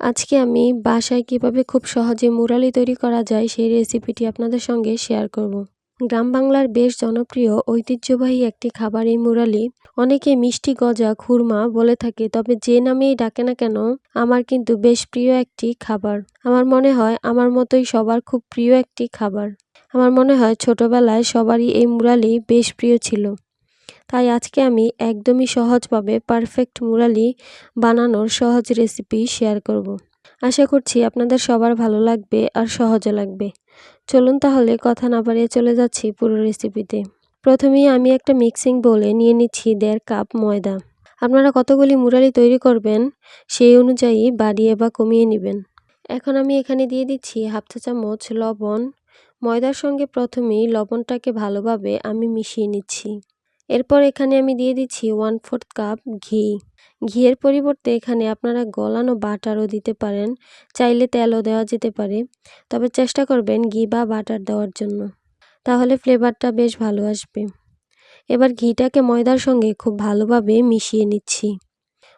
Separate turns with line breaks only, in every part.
আজকে আমি বাসায় কীভাবে খুব সহজে মুরালি তৈরি করা যায় সেই রেসিপিটি আপনাদের সঙ্গে শেয়ার করব। গ্রাম বাংলার বেশ জনপ্রিয় ঐতিহ্যবাহী একটি খাবার এই মুরালি। অনেকে মিষ্টি গজা, খুরমা বলে থাকে, তবে যে নামেই ডাকে না কেন, আমার কিন্তু বেশ প্রিয় একটি খাবার। আমার মনে হয় আমার মতোই সবার খুব প্রিয় একটি খাবার। আমার মনে হয় ছোটবেলায় সবারই এই মুরালি বেশ প্রিয় ছিল। তাই আজকে আমি একদমই সহজভাবে পারফেক্ট মুরালি বানানোর সহজ রেসিপি শেয়ার করব। আশা করছি আপনাদের সবার ভালো লাগবে আর সহজও লাগবে। চলুন তাহলে কথা না বাড়িয়ে চলে যাচ্ছি পুরো রেসিপিতে প্রথমেই আমি একটা মিক্সিং বলে নিয়ে নিচ্ছি দেড় কাপ ময়দা। আপনারা কতগুলি মুরালি তৈরি করবেন সেই অনুযায়ী বাড়িয়ে বা কমিয়ে নেবেন। এখন আমি এখানে দিয়ে দিচ্ছি হাফ চা চামচ লবণ। ময়দার সঙ্গে প্রথমেই লবণটাকে ভালোভাবে আমি মিশিয়ে নিচ্ছি। এরপর এখানে আমি দিয়ে দিচ্ছি ওয়ান ফোর্থ কাপ ঘি। ঘিয়ের পরিবর্তে এখানে আপনারা গলানো বাটারও দিতে পারেন, চাইলে তেলও দেওয়া যেতে পারে। তবে চেষ্টা করবেন ঘি বা বাটার দেওয়ার জন্য। তাহলে ফ্লেভারটা বেশ ভালো আসবে। এবার ঘিটাকে ময়দার সঙ্গে খুব ভালোভাবে মিশিয়ে নিচ্ছি।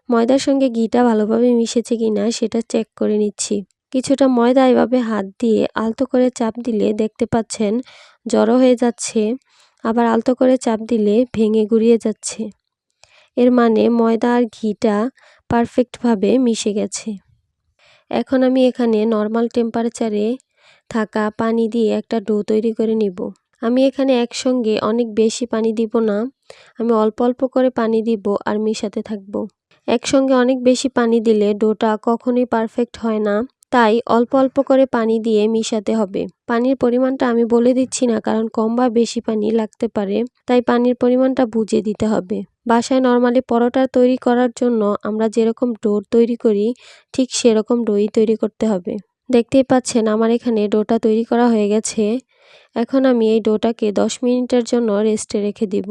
ময়দার সঙ্গে ঘিটা ভালোভাবে মিশেছে কি না সেটা চেক করে নিচ্ছি। কিছুটা ময়দা এভাবে হাত দিয়ে আলতো করে চাপ দিলে দেখতে পাচ্ছেন জড়ো হয়ে যাচ্ছে। আবার আলতো করে চাপ দিলে ভেঙে গুড়িয়ে যাচ্ছে। এর মানে ময়দা আর ঘিটা পারফেক্টভাবে মিশে গেছে। এখন আমি এখানে নর্মাল টেম্পারেচারে থাকা পানি দিয়ে একটা ডো তৈরি করে নিব। আমি এখানে একসঙ্গে অনেক বেশি পানি দিব না। আমি অল্প অল্প করে পানি দিব আর মিশাতে থাকব। একসঙ্গে অনেক বেশি পানি দিলে ডোটা কখনোই পারফেক্ট হয় না। তাই অল্প অল্প করে পানি দিয়ে মিশাতে হবে। পানির পরিমাণটা আমি বলে দিচ্ছি না, কারণ কম বা বেশি পানি লাগতে পারে, তাই পানির পরিমাণটা বুঝে দিতে হবে। বাসায় নর্মালি পরোটা তৈরি করার জন্য আমরা যেরকম ডো তৈরি করি, ঠিক সেরকম ডোই তৈরি করতে হবে। দেখতেই পাচ্ছেন আমার এখানে ডোটা তৈরি করা হয়ে গেছে। এখন আমি এই ডোটাকে দশ মিনিটের জন্য রেস্টে রেখে দিব।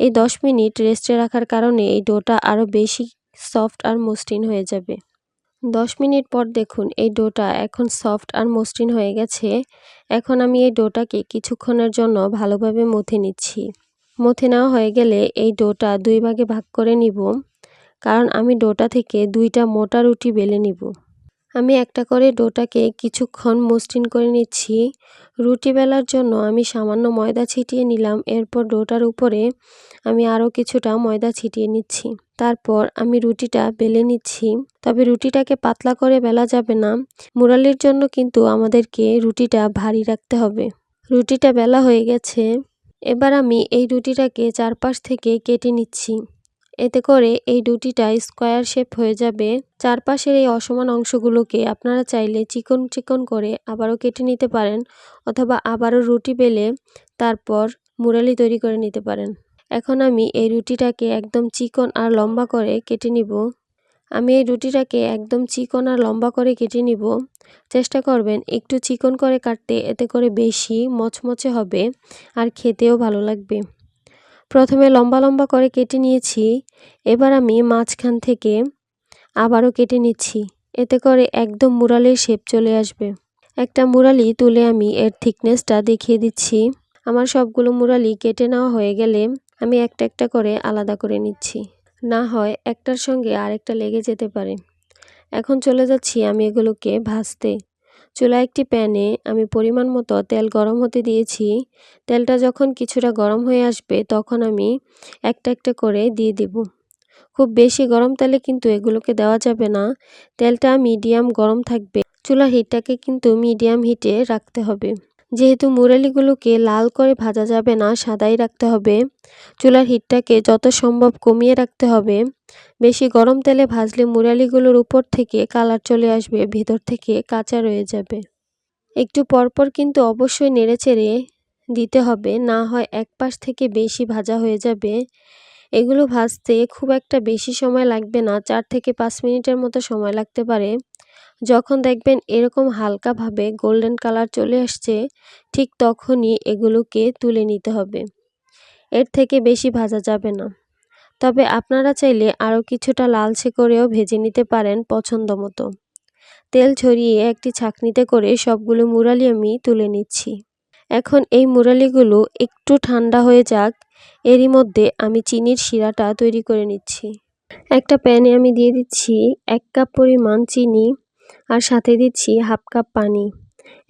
এই দশ মিনিট রেস্টে রাখার কারণে এই ডোটা আরও বেশি সফট আর মসৃণ হয়ে যাবে। দশ মিনিট পর দেখুন, এই ডোটা এখন সফট আর মসৃণ হয়ে গেছে। এখন আমি এই ডোটাকে কিছুক্ষণের জন্য ভালোভাবে মথে নিচ্ছি। মথে নেওয়া হয়ে গেলে এই ডোটা দুই ভাগে ভাগ করে নিব, কারণ আমি ডোটা থেকে দুইটা মোটা রুটি বেলে নিব। আমি একটা করে ডোটাকে কিছুক্ষণ মসৃণ করে নিচ্ছি। রুটি বেলার জন্য আমি সামান্য ময়দা ছিটিয়ে নিলাম। এরপর ডোটার উপরে আমি আরও কিছুটা ময়দা ছিটিয়ে নিচ্ছি। তারপর আমি রুটিটা বেলে নিচ্ছি। তবে রুটিটাকে পাতলা করে বেলা যাবে না। মুরালির জন্য কিন্তু আমাদেরকে রুটিটা ভারী রাখতে হবে। রুটিটা বেলা হয়ে গেছে। এবার আমি এই রুটিটাকে চারপাশ থেকে কেটে নিচ্ছি। এতে করে এই রুটিটা স্কোয়ার শেপ হয়ে যাবে। চারপাশের এই অসমান অংশগুলোকে আপনারা চাইলে চিকন চিকন করে আবারও কেটে নিতে পারেন অথবা আবারও রুটি বেলে তারপর মুরালি তৈরি করে নিতে পারেন। এখন আমি এই রুটিটাকে একদম চিকন আর লম্বা করে কেটে নিব। আমি এই রুটিটাকে একদম চিকন আর লম্বা করে কেটে নিব। চেষ্টা করবেন একটু চিকন করে কাটতে, এতে করে বেশি মচমচে হবে আর খেতেও ভালো লাগবে। প্রথমে লম্বা লম্বা করে কেটে নিয়েছি, এবার আমি মাঝখান থেকে আবারও কেটে নিচ্ছি। এতে করে একদম মুরালির শেপ চলে আসবে। একটা মুরালি তুলে আমি এর থিকনেসটা দেখিয়ে দিচ্ছি। আমার সবগুলো মুরালি কেটে নেওয়া হয়ে গেলে আমি একটা একটা করে আলাদা করে নিচ্ছি। না হয় একটার সঙ্গে আরেকটা লেগে যেতে পারে। এখন চলে যাচ্ছি আমি এগুলোকে ভাজতে। চুলা একটি প্যানে আমি পরিমাণ মতো তেল গরম হতে দিয়েছি। তেলটা যখন কিছুটা গরম হয়ে আসবে তখন আমি একটা একটা করে দিয়ে দেব। খুব বেশি গরম তেলে কিন্তু এগুলোকে দেওয়া যাবে না। তেলটা মিডিয়াম গরম থাকবে। চুলা হিটটাকে কিন্তু মিডিয়াম হিটে রাখতে হবে। যেহেতু মুরালিগুলোকে লাল করে ভাজা যাবে না, সাদাই রাখতে হবে। চুলার হিটটাকে যত সম্ভব কমিয়ে রাখতে হবে। বেশি গরম তেলে ভাজলে মুরালিগুলোর উপর থেকে কালার চলে আসবে, ভেতর থেকে কাঁচা রয়ে যাবে। একটু পরপর কিন্তু অবশ্যই নেড়েচেড়ে দিতে হবে, না হয় এক পাশ থেকে বেশি ভাজা হয়ে যাবে। এগুলো ভাজতে খুব একটা বেশি সময় লাগবে না, চার থেকে পাঁচ মিনিটের মতো সময় লাগতে পারে। যখন দেখবেন এরকম হালকাভাবে গোল্ডেন কালার চলে আসছে, ঠিক তখনই এগুলোকে তুলে নিতে হবে। এর থেকে বেশি ভাজা যাবে না। তবে আপনারা চাইলে আরও কিছুটা লালচে করেও ভেজে নিতে পারেন পছন্দ মতো। তেল ছড়িয়ে একটি ছাকনিতে করে সবগুলো মুরালি আমি তুলে নিচ্ছি। এখন এই মুরালিগুলো একটু ঠান্ডা হয়ে যাক, এরই মধ্যে আমি চিনির শিরাটা তৈরি করে নিচ্ছি। একটা প্যানে আমি দিয়ে দিচ্ছি এক কাপ পরিমাণ চিনি। আর সাথে দিচ্ছি হাফ কাপ পানি।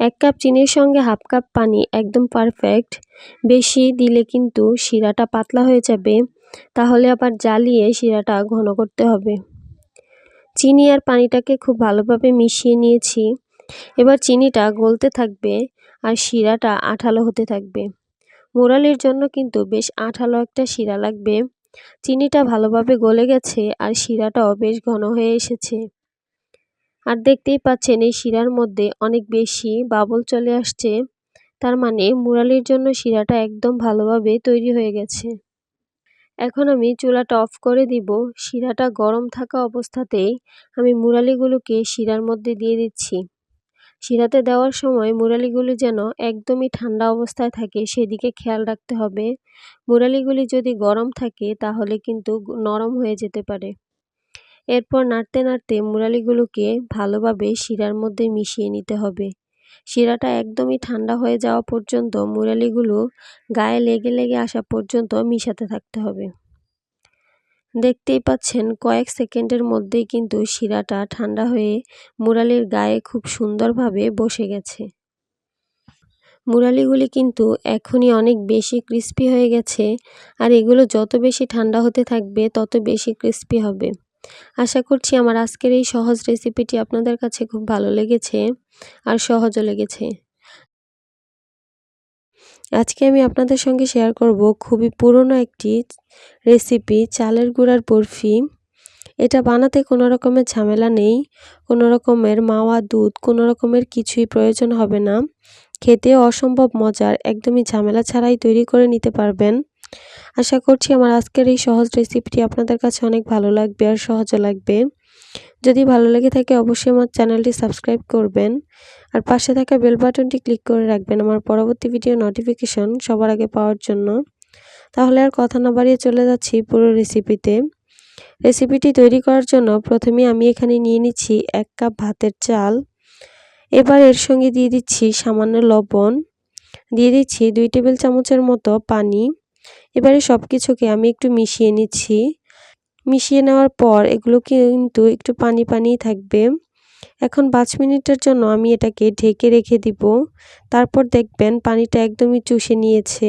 এক কাপ চিনির সঙ্গে হাফ কাপ পানি একদম পারফেক্ট বেশি দিলে কিন্তু শিরাটা পাতলা হয়ে যাবে, তাহলে আবার জ্বালিয়ে শিরাটা ঘন করতে হবে। চিনি আর পানিটাকে খুব ভালোভাবে মিশিয়ে নিয়েছি। এবার চিনিটা গলতে থাকবে আর শিরাটা আঠালো হতে থাকবে। মোরালির জন্য কিন্তু বেশ আঠালো একটা শিরা লাগবে। চিনিটা ভালোভাবে গলে গেছে আর শিরাটাও বেশ ঘন হয়ে এসেছে। আর দেখতেই পাচ্ছেন এই শিরার মধ্যে অনেক বেশি বাবল চলে আসছে। তার মানে মুরালির জন্য শিরাটা একদম ভালোভাবে তৈরি হয়ে গেছে। এখন আমি চুলাটা অফ করে দিব। শিরাটা গরম থাকা অবস্থাতেই আমি মুরালিগুলোকে শিরার মধ্যে দিয়ে দিচ্ছি। শিরাতে দেওয়ার সময় মুরালিগুলি যেন একদমই ঠান্ডা অবস্থায় থাকে সেদিকে খেয়াল রাখতে হবে। মুরালিগুলি যদি গরম থাকে তাহলে কিন্তু নরম হয়ে যেতে পারে। এরপর নাড়তে নাড়তে মুরালিগুলোকে ভালোভাবে শিরার মধ্যে মিশিয়ে নিতে হবে। শিরাটা একদমই ঠান্ডা হয়ে যাওয়া পর্যন্ত মুরালিগুলো গায়ে লেগে লেগে আসা পর্যন্ত মিশাতে থাকতে হবে। দেখতেই পাচ্ছেন কয়েক সেকেন্ডের মধ্যেই কিন্তু শিরাটা ঠান্ডা হয়ে মুরালির গায়ে খুব সুন্দরভাবে বসে গেছে। মুরালিগুলি কিন্তু এখনই অনেক বেশি ক্রিস্পি হয়ে গেছে, আর এগুলো যত বেশি ঠান্ডা হতে থাকবে তত বেশি ক্রিস্পি হবে। আশা করছি আমার আজকের এই সহজ রেসিপিটি আপনাদের কাছে খুব ভালো লেগেছে আর সহজও লেগেছে। আজকে আমি আপনাদের সঙ্গে শেয়ার করব খুবই পুরনো একটি রেসিপি চালের গুঁড়ার বরফি। এটা বানাতে কোনো রকমের ঝামেলা নেই, কোনো রকমের মাওয়া দুধ, কোনো রকমের কিছুই প্রয়োজন হবে না। খেতে অসম্ভব মজার, একদমই ঝামেলা ছাড়াই তৈরি করে নিতে পারবেন। আশা করছি আমার আজকের এই সহজ রেসিপিটি আপনাদের কাছে অনেক ভালো লাগবে আর সহজও লাগবে। যদি ভালো লেগে থাকে অবশ্যই আমার চ্যানেলটি সাবস্ক্রাইব করবেন। আর পাশে থাকা বেল বাটনটি ক্লিক করে রাখবেন আমার পরবর্তী ভিডিও নোটিফিকেশন সবার আগে পাওয়ার জন্য। তাহলে আর কথা না বাড়িয়ে চলে যাচ্ছি পুরো রেসিপিতে রেসিপিটি তৈরি করার জন্য প্রথমে আমি এখানে নিয়ে নিচ্ছি এক কাপ ভাতের চাল। এবার এর সঙ্গে দিয়ে দিচ্ছি সামান্য লবণ। দিয়ে দিচ্ছি দুই টেবিল চামচের মতো পানি। এবারে সব কিছুকে আমি একটু মিশিয়ে নিচ্ছি। মিশিয়ে নেওয়ার পর এগুলো কিন্তু একটু পানি পানি থাকবে। এখন পাঁচ মিনিটের জন্য আমি এটাকে ঢেকে রেখে দিব। তারপর দেখবেন পানিটা একদমই চুষে নিয়েছে।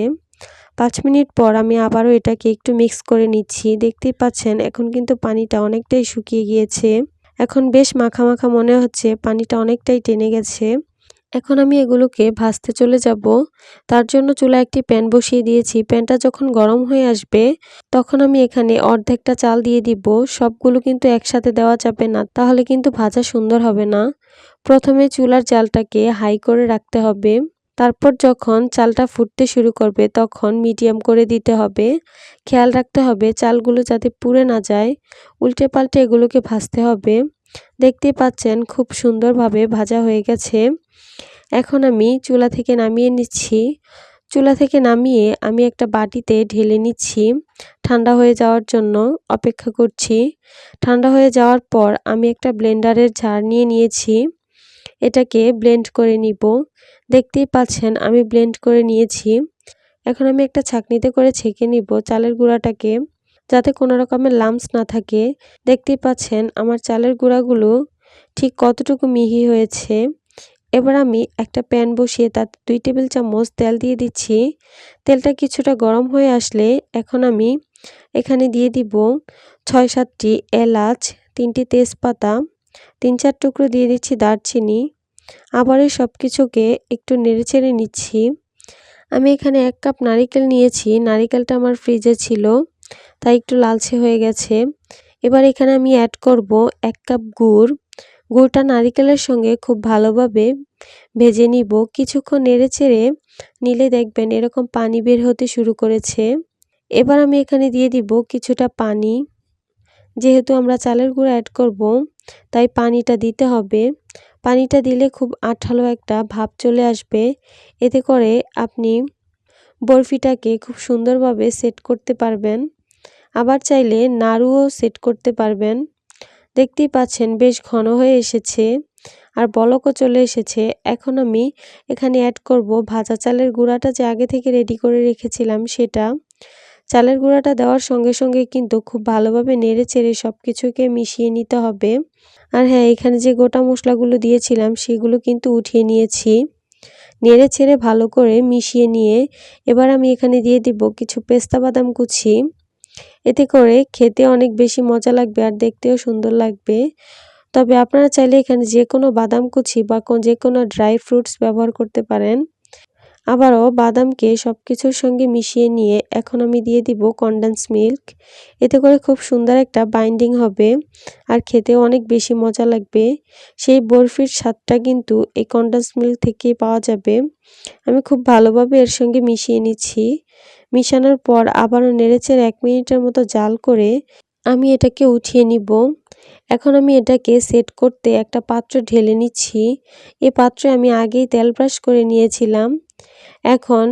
পাঁচ মিনিট পর আমি আবারও এটাকে একটু মিক্স করে নিচ্ছি। দেখতেই পাচ্ছেন, এখন কিন্তু পানিটা অনেকটাই শুকিয়ে গিয়েছে। এখন বেশ মাখা মাখা মনে হচ্ছে, পানিটা অনেকটাই টেনে গেছে। এখন আমি এগুলোকে ভাজতে চলে যাব। তার জন্য চুলা একটি প্যান বসিয়ে দিয়েছি। প্যানটা যখন গরম হয়ে আসবে, তখন আমি এখানে অর্ধেকটা চাল দিয়ে দিব। সবগুলো কিন্তু একসাথে দেওয়া যাবে না, তাহলে কিন্তু ভাজা সুন্দর হবে না। প্রথমে চুলার চালটাকে হাই করে রাখতে হবে। তারপর যখন চালটা ফুটতে শুরু করবে, তখন মিডিয়াম করে দিতে হবে। খেয়াল রাখতে হবে চালগুলো যাতে পুড়ে না যায়। উল্টে পাল্টে এগুলোকে ভাজতে হবে। দেখতে পাচ্ছেন খুব সুন্দরভাবে ভাজা হয়ে গেছে। এখন আমি চুলা থেকে নামিয়ে নিচ্ছি। চুলা থেকে নামিয়ে আমি একটা বাটিতে ঢেলে নিচ্ছি। ঠান্ডা হয়ে যাওয়ার জন্য অপেক্ষা করছি। ঠান্ডা হয়ে যাওয়ার পর আমি একটা ব্লেন্ডারের ঝাড় নিয়ে নিয়েছি। এটাকে ব্লেন্ড করে নিব। দেখতেই পাচ্ছেন, আমি ব্লেন্ড করে নিয়েছি। এখন আমি একটা ছাকনিতে করে ছেঁকে নিব চালের গুঁড়াটাকে, যাতে কোনো রকমের লামস না থাকে। দেখতেই পাচ্ছেন, আমার চালের গুঁড়াগুলো ঠিক কতটুকু মিহি হয়েছে। এবার আমি একটা প্যান বসিয়ে তাতে দুই টেবিল চামচ তেল দিয়ে দিচ্ছি। তেলটা কিছুটা গরম হয়ে আসলে এখন আমি এখানে দিয়ে দিব ছয় সাতটি এলাচ, তিনটি তেজপাতা, তিন চার টুকরো দিয়ে দিচ্ছি দারচিনি। আবার এই সব কিছুকে একটু নেড়েচেড়ে নিচ্ছি। আমি এখানে এক কাপ নারিকেল নিয়েছি। নারিকেলটা আমার ফ্রিজে ছিল, তাই একটু লালচে হয়ে গেছে। এবার এখানে আমি অ্যাড করব এক কাপ গুড়। গুড়টা নারিকেলের সঙ্গে খুব ভালোভাবে ভেজে নিব। কিছুক্ষণ নেড়ে চেড়ে নিলে দেখবেন এরকম পানি বের হতে শুরু করেছে। এবার আমি এখানে দিয়ে দিব কিছুটা পানি। যেহেতু আমরা চালের গুঁড়ো অ্যাড করব, তাই পানিটা দিতে হবে। পানিটা দিলে খুব আঠালো একটা ভাব চলে আসবে। এতে করে আপনি বরফিটাকে খুব সুন্দরভাবে সেট করতে পারবেন। আবার চাইলে নাড়ুও সেট করতে পারবেন। দেখতেই পাচ্ছেন বেশ ঘন হয়ে এসেছে। আর বলকও চলে এসেছে। এখন আমি এখানে অ্যাড করব ভাজা চালের গুঁড়াটা যে আগে থেকে রেডি করে রেখেছিলাম সেটা। চালের গুঁড়াটা দেওয়ার সঙ্গে সঙ্গে কিন্তু খুব ভালোভাবে নেড়ে চেড়ে সব কিছুকে মিশিয়ে নিতে হবে। আর হ্যাঁ এখানে যে গোটা মশলাগুলো দিয়েছিলাম সেগুলো কিন্তু উঠিয়ে নিয়েছি। নেড়ে ছেড়ে ভালো করে মিশিয়ে নিয়ে এবার আমি এখানে দিয়ে দিব কিছু পেস্তা বাদাম কুচি। এতে করে খেতে অনেক বেশি মজা লাগবে আর দেখতেও সুন্দর লাগবে। তবে আপনারা চাইলে এখানে যে কোনো বাদাম কুচি বা যে কোনো ড্রাই ফ্রুটস ব্যবহার করতে পারেন। আবারও বাদামকে সব কিছুর সঙ্গে মিশিয়ে নিয়ে এখন আমি দিয়ে দিব কন্ডেন্স মিল্ক এতে করে খুব সুন্দর একটা বাইন্ডিং হবে আর খেতেও অনেক বেশি মজা লাগবে। সেই বরফির স্বাদটা কিন্তু এই কন্ডেন্স মিল্ক থেকেই পাওয়া যাবে। আমি খুব ভালোভাবে এর সঙ্গে মিশিয়ে নিচ্ছি। মিশানোর পর আবারও নেড়েচেড়ে এক মিনিটের মতো জাল করে আমি এটাকে উঠিয়ে নিব। এখন আমি এটাকে সেট করতে একটা পাত্র ঢেলে নিচ্ছি। এ পাত্রে আমি আগেই তেল ব্রাশ করে নিয়েছিলাম। এখন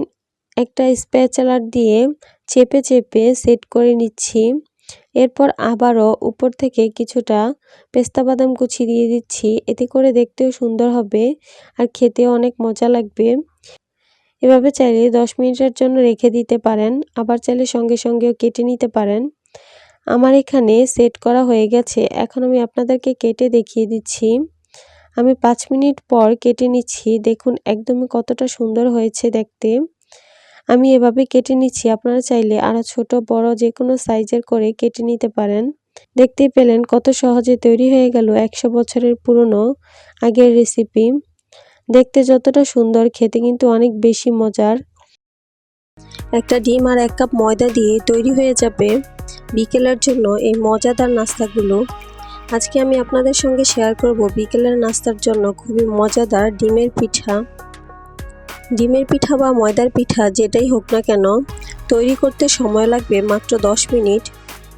একটা স্প্যাচালার দিয়ে চেপে চেপে সেট করে নিচ্ছি। এরপর আবারও উপর থেকে কিছুটা পেস্তা বাদাম কুচি দিয়ে দিচ্ছি। এতে করে দেখতেও সুন্দর হবে আর খেতেও অনেক মজা লাগবে। এভাবে চাইলে দশ মিনিটের জন্য রেখে দিতে পারেন, আবার চাইলে সঙ্গে সঙ্গেও কেটে নিতে পারেন। আমার এখানে সেট করা হয়ে গেছে, এখন আমি আপনাদেরকে কেটে দেখিয়ে দিচ্ছি। আমি পাঁচ মিনিট পর কেটে নিচ্ছি, দেখুন একদমই কতটা সুন্দর হয়েছে দেখতে। আমি এভাবে কেটে নিচ্ছি, আপনারা চাইলে আরও ছোট, বড় যে কোনো সাইজের করে কেটে নিতে পারেন। দেখতেই পেলেন কত সহজে তৈরি হয়ে গেল একশো বছরের পুরনো আগের রেসিপি দেখতে যতটা সুন্দর, খেতে কিন্তু অনেক বেশি মজার। একটা ডিম আর এক কাপ ময়দা দিয়ে তৈরি হয়ে যাবে বিকেলের জন্য এই মজাদার নাস্তাগুলো। আজকে আমি আপনাদের সঙ্গে শেয়ার করব বিকেলের নাস্তার জন্য খুবই মজাদার ডিমের পিঠা। ডিমের পিঠা বা ময়দার পিঠা যেটাই হোক না কেন, তৈরি করতে সময় লাগবে মাত্র দশ মিনিট।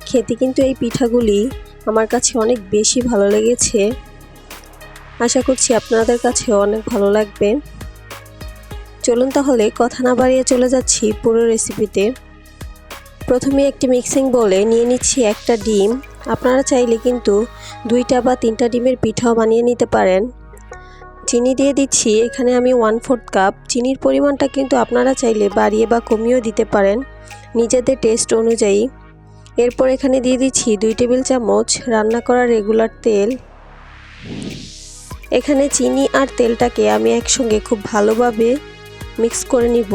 খেতে কিন্তু এই পিঠাগুলি আমার কাছে অনেক বেশি ভালো লেগেছে। আশা করছি আপনাদের কাছেও অনেক ভালো লাগবে। চলুন তাহলে কথা না বাড়িয়ে চলে যাচ্ছি পুরো রেসিপিতে প্রথমে একটি মিক্সিং বলে নিয়ে নিচ্ছি একটা ডিম। আপনারা চাইলে কিন্তু দুইটা বা তিনটা ডিমের পিঠাও বানিয়ে নিতে পারেন। চিনি দিয়ে দিচ্ছি, এখানে আমি ওয়ান ফোর্থ কাপ চিনির পরিমাণটা কিন্তু আপনারা চাইলে বাড়িয়ে বা কমিয়েও দিতে পারেন নিজেদের টেস্ট অনুযায়ী। এরপর এখানে দিয়ে দিচ্ছি দুই টেবিল চামচ রান্না করা রেগুলার তেল। এখানে চিনি আর তেলটাকে আমি একসঙ্গে খুব ভালোভাবে মিক্স করে নিব।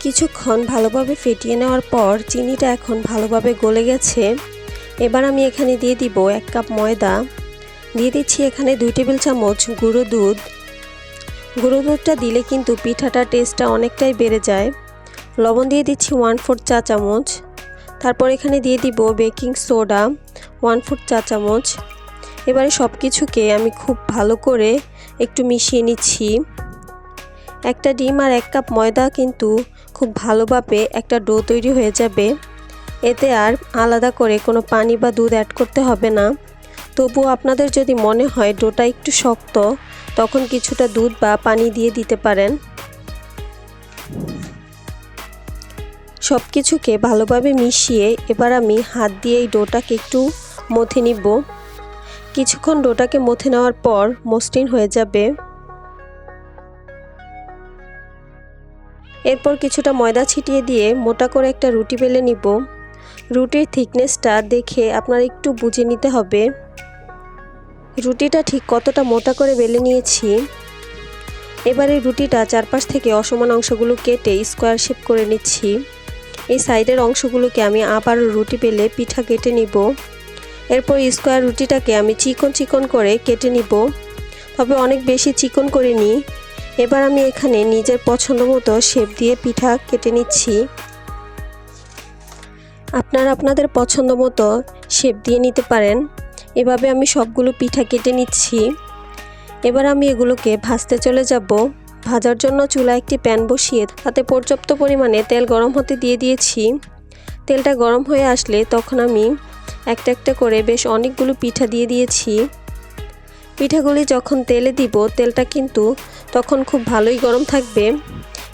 কিছুক্ষণ ভালোভাবে ফেটিয়ে নেওয়ার পর চিনিটা এখন ভালোভাবে গলে গেছে। এবার আমি এখানে দিয়ে দিব এক কাপ ময়দা। দিয়ে দিচ্ছি এখানে দুই টেবিল চামচ গুঁড়ো দুধ। গুঁড়ো দুধটা দিলে কিন্তু পিঠাটার টেস্টটা অনেকটাই বেড়ে যায়। লবণ দিয়ে দিচ্ছি ওয়ান ফোর চা চামচ। তারপর এখানে দিয়ে দিব বেকিং সোডা ওয়ান ফোর চা চামচ। এবারে সব কিছুকে আমি খুব ভালো করে একটু মিশিয়ে নিচ্ছি। একটা ডিম আর এক কাপ ময়দা কিন্তু খুব ভালোভাবে একটা ডো তৈরি হয়ে যাবে। এতে আর আলাদা করে কোনো পানি বা দুধ অ্যাড করতে হবে না। তবুও আপনাদের যদি মনে হয় ডোটা একটু শক্ত, তখন কিছুটা দুধ বা পানি দিয়ে দিতে পারেন। সব কিছুকে ভালোভাবে মিশিয়ে এবার আমি হাত দিয়ে এই ডোটাকে একটু মথে নিব। কিছুক্ষণ ডোটাকে মথে নেওয়ার পর মসৃণ হয়ে যাবে। এরপর কিছুটা ময়দা ছিটিয়ে দিয়ে মোটা করে একটা রুটি বেলে নিব। রুটির থিকনেসটা দেখে আপনার একটু বুঝে নিতে হবে। রুটিটা ঠিক কতটা মোটা করে বেলে নিয়েছি। এবারে রুটিটা চারপাশ থেকে অসমান অংশগুলো কেটে স্কোয়ার শেপ করে নিচ্ছি। এই সাইডের অংশগুলোকে আমি আবার রুটি পেলে পিঠা কেটে নিব। এরপর স্কোয়ার রুটিটাকে আমি চিকন চিকন করে কেটে নিব। তবে অনেক বেশি চিকন করে নিই এবার আমি এখানে নিজের পছন্দ মতো শেপ দিয়ে পিঠা কেটে নিচ্ছি। আপনারা আপনাদের পছন্দ মতো শেপ দিয়ে নিতে পারেন। এভাবে আমি সবগুলো পিঠা কেটে নিচ্ছি। এবার আমি এগুলোকে ভাজতে চলে যাব। ভাজার জন্য চুলা একটি প্যান বসিয়ে তাতে পর্যাপ্ত পরিমাণে তেল গরম হতে দিয়ে দিয়েছি। তেলটা গরম হয়ে আসলে তখন আমি একটা একটা করে বেশ অনেকগুলো পিঠা দিয়ে দিয়েছি। পিঠাগুলি যখন তেলে দিব, তেলটা কিন্তু তখন খুব ভালোই গরম থাকবে।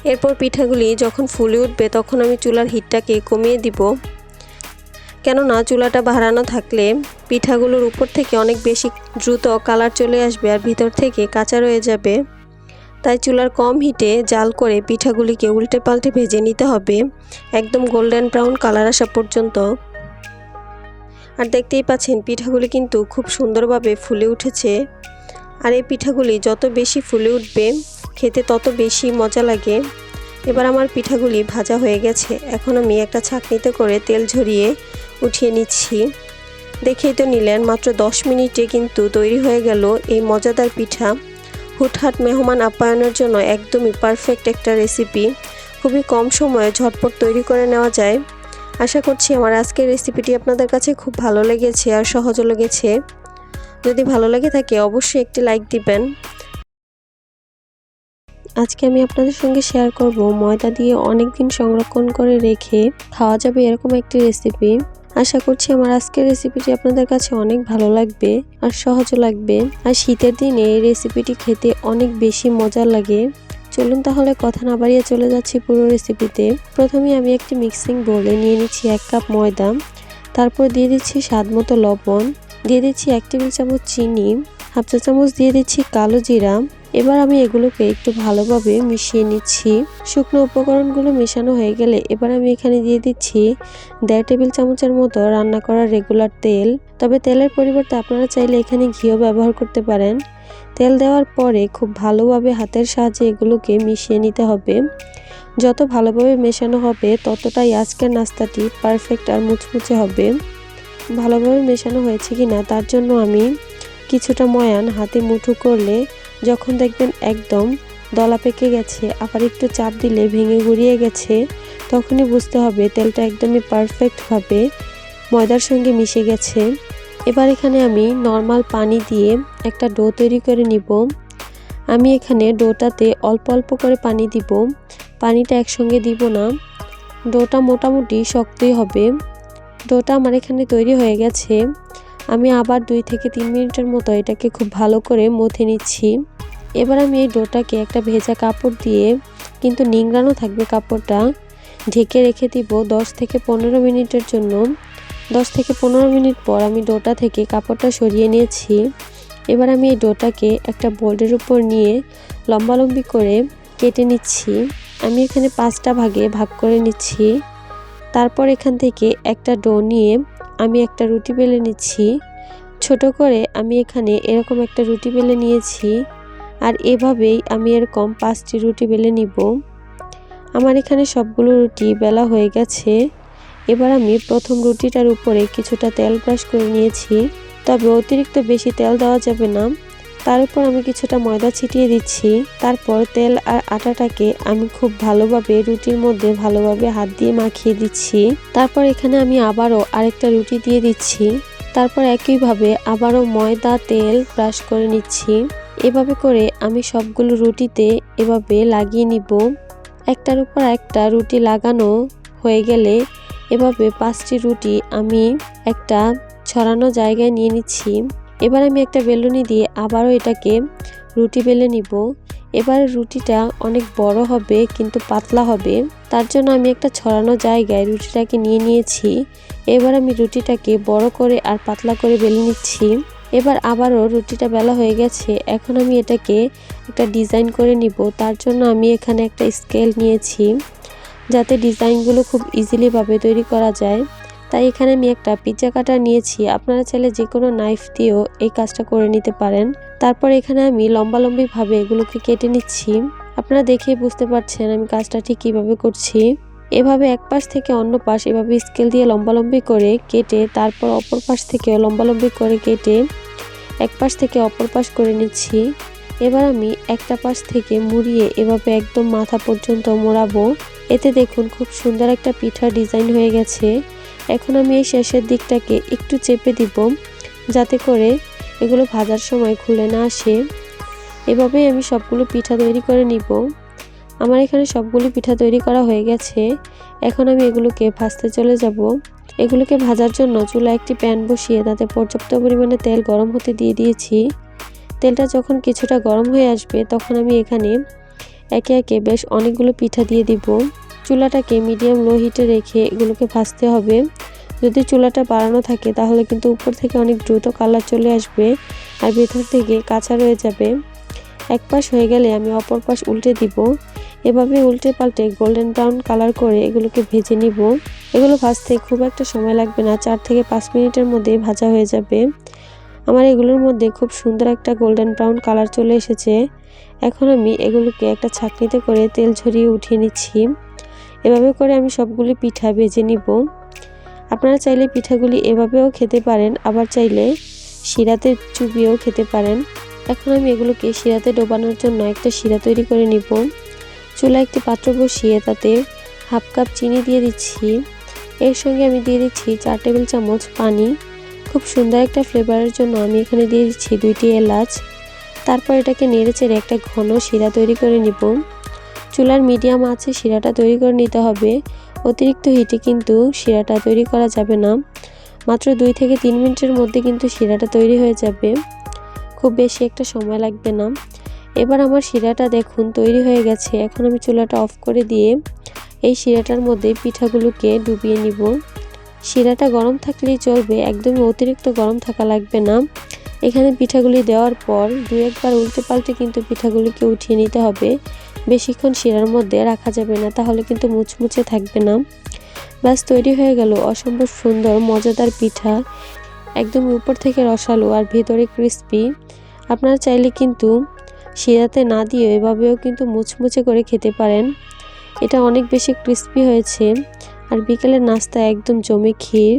এরপর পিঠাগুলি যখন ফুলে উঠবে, তখন আমি চুলার হিটটাকে কমিয়ে দিব। কেননা চুলাটা বাড়ানো থাকলে পিঠাগুলোর উপর থেকে অনেক বেশি দ্রুত কালার চলে আসবে আর ভিতর থেকে কাঁচা রয়ে যাবে। তাই চুলার কম হিটে জাল করে পিঠাগুলিকে উল্টে পাল্টে ভেজে নিতে হবে। একদম গোল্ডেন ব্রাউন কালার আসা পর্যন্ত। আর দেখতেই পাচ্ছেন, পিঠাগুলি কিন্তু খুব সুন্দরভাবে ফুলে উঠেছে। আর এই পিঠাগুলি যত বেশি ফুলে উঠবে, খেতে তত বেশি মজা লাগে। এবার আমার পিঠাগুলি ভাজা হয়ে গেছে। এখন আমি একটা ছাঁকনিতে করে তেল ঝরিয়ে উঠিয়ে নিচ্ছি। দেখেই তো নিলেন, মাত্র দশ মিনিটে কিন্তু তৈরি হয়ে গেল এই মজাদার পিঠা। হুটহাট মেহমান আপ্যায়নের জন্য একদমই পারফেক্ট একটা রেসিপি। খুবই কম সময়ে ঝটপট তৈরি করে নেওয়া যায়। আশা করছি আমার আজকের রেসিপিটি আপনাদের কাছে খুব ভালো লেগেছে আর সহজও লেগেছে। যদি ভালো লেগে থাকে, অবশ্যই একটি লাইক দিবেন। আজকে আমি আপনাদের সঙ্গে শেয়ার করব ময়দা দিয়ে অনেক দিন সংরক্ষণ করে রেখে খাওয়া যাবে এরকম একটি রেসিপি আশা করছি আমার আজকের রেসিপিটি আপনাদের কাছে অনেক ভালো লাগবে আর সহজও লাগবে। আর শীতের দিনে এই রেসিপিটি খেতে অনেক বেশি মজা লাগে। চলুন তাহলে কথা না বাড়িয়ে চলে যাচ্ছি পুরো রেসিপিতে প্রথমে আমি একটি মিক্সিং বোলে নিয়ে নিচ্ছি এক কাপ ময়দা। তারপর দিয়ে দিচ্ছি স্বাদ মতো লবণ। দিয়ে দিচ্ছি এক টেবিল চামচ চিনি। হাফ চা চামচ দিয়ে দিচ্ছি কালো জিরা। এবার আমি এগুলোকে একটু ভালোভাবে মিশিয়ে নিচ্ছি। শুকনো উপকরণগুলো মেশানো হয়ে গেলে এবার আমি এখানে দিয়ে দিচ্ছি দেড় টেবিল চামচের মতো রান্না করা রেগুলার তেল। তবে তেলের পরিবর্তে আপনারা চাইলে এখানে ঘিও ব্যবহার করতে পারেন। তেল দেওয়ার পরে খুব ভালোভাবে হাতের সাহায্যে এগুলোকে মিশিয়ে নিতে হবে। যত ভালোভাবে মেশানো হবে, ততটাই আজকের নাস্তাটি পারফেক্ট আর মুচমুচে হবে। ভালোভাবে মেশানো হয়েছে কি না তার জন্য আমি কিছুটা ময়ান হাতে মুঠো করলে যখন দেখবেন একদম দলা পেকে গেছে, আবার একটু চাপ দিলে ভেঙে গুড়িয়ে গেছে, তখনই বুঝতে হবে তেলটা একদমই পারফেক্টভাবে ময়দার সঙ্গে মিশে গেছে। এবার এখানে আমি নর্মাল পানি দিয়ে একটা ডো তৈরি করে নিব। আমি এখানে ডোটাতে অল্প অল্প করে পানি দিব। পানিটা একসঙ্গে দিব না। ডোটা মোটামুটি শক্তই হবে। ডোটা আমার এখানে তৈরি হয়ে গেছে। আমি আবার দুই থেকে তিন মিনিটের মতো এটাকে খুব ভালো করে মথে নিচ্ছি। এবার আমি এই ডোটাকে একটা ভেজা কাপড় দিয়ে, কিন্তু নিংড়ানো থাকবে কাপড়টা, ঢেকে রেখে দিব দশ থেকে পনেরো মিনিটের জন্য। দশ থেকে পনেরো মিনিট পর আমি ডোটা থেকে কাপড়টা সরিয়ে নিয়েছি। এবার আমি এই ডোটাকে একটা বোর্ডের উপর নিয়ে লম্বালম্বি করে কেটে নিচ্ছি। আমি এখানে পাঁচটা ভাগে ভাগ করে নিচ্ছি। তারপর এখান থেকে একটা ডো নিয়ে আমি একটা রুটি বেলে নিচ্ছি। ছোট করে আমি এখানে এরকম একটা রুটি বেলে নিয়েছি আর এভাবেই আমি এরকম পাঁচটি রুটি বেলে নিব। আমার এখানে সবগুলো রুটি বেলা হয়ে গেছে। এবার আমি প্রথম রুটিটার উপরে কিছুটা তেল ব্রাশ করে নিয়েছি, তবে অতিরিক্ত বেশি তেল দেওয়া যাবে না। তার উপর আমি কিছুটা ময়দা ছিটিয়ে দিচ্ছি। তারপর তেল আর আটাটাকে আমি খুব ভালোভাবে রুটির মধ্যে ভালোভাবে হাত দিয়ে মাখিয়ে দিচ্ছি। তারপর এখানে আমি আবারও আরেকটা রুটি দিয়ে দিচ্ছি। তারপর একইভাবে আবারও ময়দা, তেল ব্রাশ করে নিচ্ছি। এভাবে করে আমি সবগুলো রুটিতে এভাবে লাগিয়ে নিব। একটার উপর একটা রুটি লাগানো হয়ে গেলে এভাবে পাঁচটি রুটি আমি একটা ছড়ানো জায়গায় নিয়ে নিচ্ছি। এবার আমি একটা বেলুনি দিয়ে আবারও এটাকে রুটি বেলে নিব। এবার রুটিটা অনেক বড় হবে কিন্তু পাতলা হবে। তার জন্য আমি একটা ছড়ানো জায়গায় রুটিটাকে নিয়ে নিয়েছি। এবার আমি রুটিটাকে বড় করে আর পাতলা করে বেলে নিচ্ছি। এবার আবারও রুটিটা বেলা হয়ে গেছে। এখন আমি এটাকে একটা ডিজাইন করে নিব। তার জন্য আমি এখানে একটা স্কেল নিয়েছি। যাতে ডিজাইনগুলো খুব ইজিলিভাবে তৈরি করা যায়। তাই এখানে আমি একটা পিজ্জা কাটার নিয়েছি। আপনারা চাইলে যে কোনো নাইফ দিয়েও এই কাজটা করে নিতে পারেন। তারপর এখানে আমি লম্বা লম্বিভাবে এগুলোকে কেটে নিচ্ছি। আপনারা দেখে বুঝতে পারছেন আমি কাজটা ঠিক কীভাবে করছি। এভাবে এক পাশ থেকে অন্য পাশ এভাবে স্কেল দিয়ে লম্বালম্বি করে কেটে, তারপর অপর পাশ থেকে লম্বালম্বি করে কেটে এক পাশ থেকে অপর পাশ করে নিচ্ছি। এবার আমি একটা পাশ থেকে মুড়িয়ে এভাবে একদম মাথা পর্যন্ত মোড়াবো। এতে দেখুন খুব সুন্দর একটা পিঠার ডিজাইন হয়ে গেছে। এখন আমি এই শেষের দিকটাকে একটু চেপে দিব যাতে করে এগুলো ভাজার সময় খুলে না আসে। এভাবেই আমি সবগুলো পিঠা তৈরি করে নিব। আমার এখানে সবগুলো পিঠা তৈরি করা হয়ে গেছে। এখন আমি এগুলোকে ভাজতে চলে যাব। এগুলোকে ভাজার জন্য চুলা একটি প্যান বসিয়ে তাতে পর্যাপ্ত পরিমাণে তেল গরম হতে দিয়ে দিয়েছি। তেলটা যখন কিছুটা গরম হয়ে আসবে, তখন আমি এখানে একে একে বেশ অনেকগুলো পিঠা দিয়ে দিব। চুলাটাকে মিডিয়াম লো হিটে রেখে এগুলোকে ভাজতে হবে। যদি চুলাটা বাড়ানো থাকে, তাহলে কিন্তু উপর থেকে অনেক দ্রুত কালার চলে আসবে আর ভেতর থেকে কাঁচা রয়ে যাবে। এক পাশ হয়ে গেলে আমি অপর পাশ উল্টে দিব। এভাবে উল্টে পাল্টে গোল্ডেন ব্রাউন কালার করে এগুলোকে ভেজে নিব। এগুলো ভাজতে খুব একটা সময় লাগবে না, চার থেকে পাঁচ মিনিটের মধ্যে ভাজা হয়ে যাবে। আমার এগুলোর মধ্যে খুব সুন্দর একটা গোল্ডেন ব্রাউন কালার চলে এসেছে। এখন আমি এগুলোকে একটা ছাঁকনিতে করে তেল ঝরিয়ে উঠিয়ে নিচ্ছি। এভাবে করে আমি সবগুলি পিঠা ভেজে নিব। আপনারা চাইলে পিঠাগুলি এভাবেও খেতে পারেন, আবার চাইলে শিরাতে চুবিয়েও খেতে পারেন। এখন আমি এগুলোকে শিরাতে ডোবানোর জন্য একটা শিরা তৈরি করে নিব। চুলা একটি পাত্র বসিয়ে তাতে হাফ কাপ চিনি দিয়ে দিচ্ছি। এর সঙ্গে আমি দিয়ে দিচ্ছি চার টেবিল চামচ পানি। খুব সুন্দর একটা ফ্লেভারের জন্য আমি এখানে দিয়ে দিচ্ছি দুইটি এলাচ। তারপর এটাকে নেড়ে চেড়ে একটা ঘন শিরা তৈরি করে নিব। চুলার মিডিয়াম আছে, শিরাটা তৈরি করে নিতে হবে। অতিরিক্ত হিটে কিন্তু শিরাটা তৈরি করা যাবে না। মাত্র দুই থেকে তিন মিনিটের মধ্যে কিন্তু শিরাটা তৈরি হয়ে যাবে। খুব বেশি একটা সময় লাগবে না। এবার আমার শিরাটা দেখুন, তৈরি হয়ে গেছে। এখন আমি চুলাটা অফ করে দিয়ে এই শিরাটার মধ্যে পিঠাগুলোকে ডুবিয়ে নিব। শিরাটা গরম থাকলেই চলবে, একদমই অতিরিক্ত গরম থাকা লাগবে না। এখানে পিঠাগুলি দেওয়ার পর দু একবার উল্টে পাল্টে কিন্তু পিঠাগুলিকে উঠিয়ে নিতে হবে। বেশিক্ষণ শিরার মধ্যে রাখা যাবে না, তাহলে কিন্তু মুচমুচে থাকবে না। ব্যাস, তৈরি হয়ে গেল অসম্ভব সুন্দর, মজাদার পিঠা। একদম উপর থেকে রসালো আর ভেতরে ক্রিস্পি। আপনারা চাইলে কিন্তু শিরাতে না দিয়ে এভাবেও কিন্তু মুচমুচে করে খেতে পারেন। এটা অনেক বেশি ক্রিস্পি হয়েছে। আর বিকেলের নাস্তা একদম জমে ক্ষীর।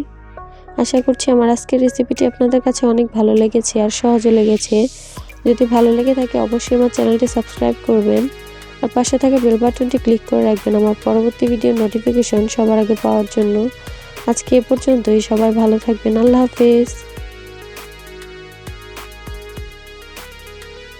আশা করছি আমার আজকের রেসিপিটি আপনাদের কাছে অনেক ভালো লেগেছে আর সহজও লেগেছে। যদি ভালো লেগে থাকে অবশ্যই আমার চ্যানেলটি সাবস্ক্রাইব করবেন। আর পাশে থাকা বেল বাটনটি ক্লিক করে রাখবেন আমার পরবর্তী ভিডিও নোটিফিকেশন সবার আগে পাওয়ার জন্য। আজকে এ পর্যন্তই, সবাই ভালো থাকবেন, আল্লাহ হাফেজ।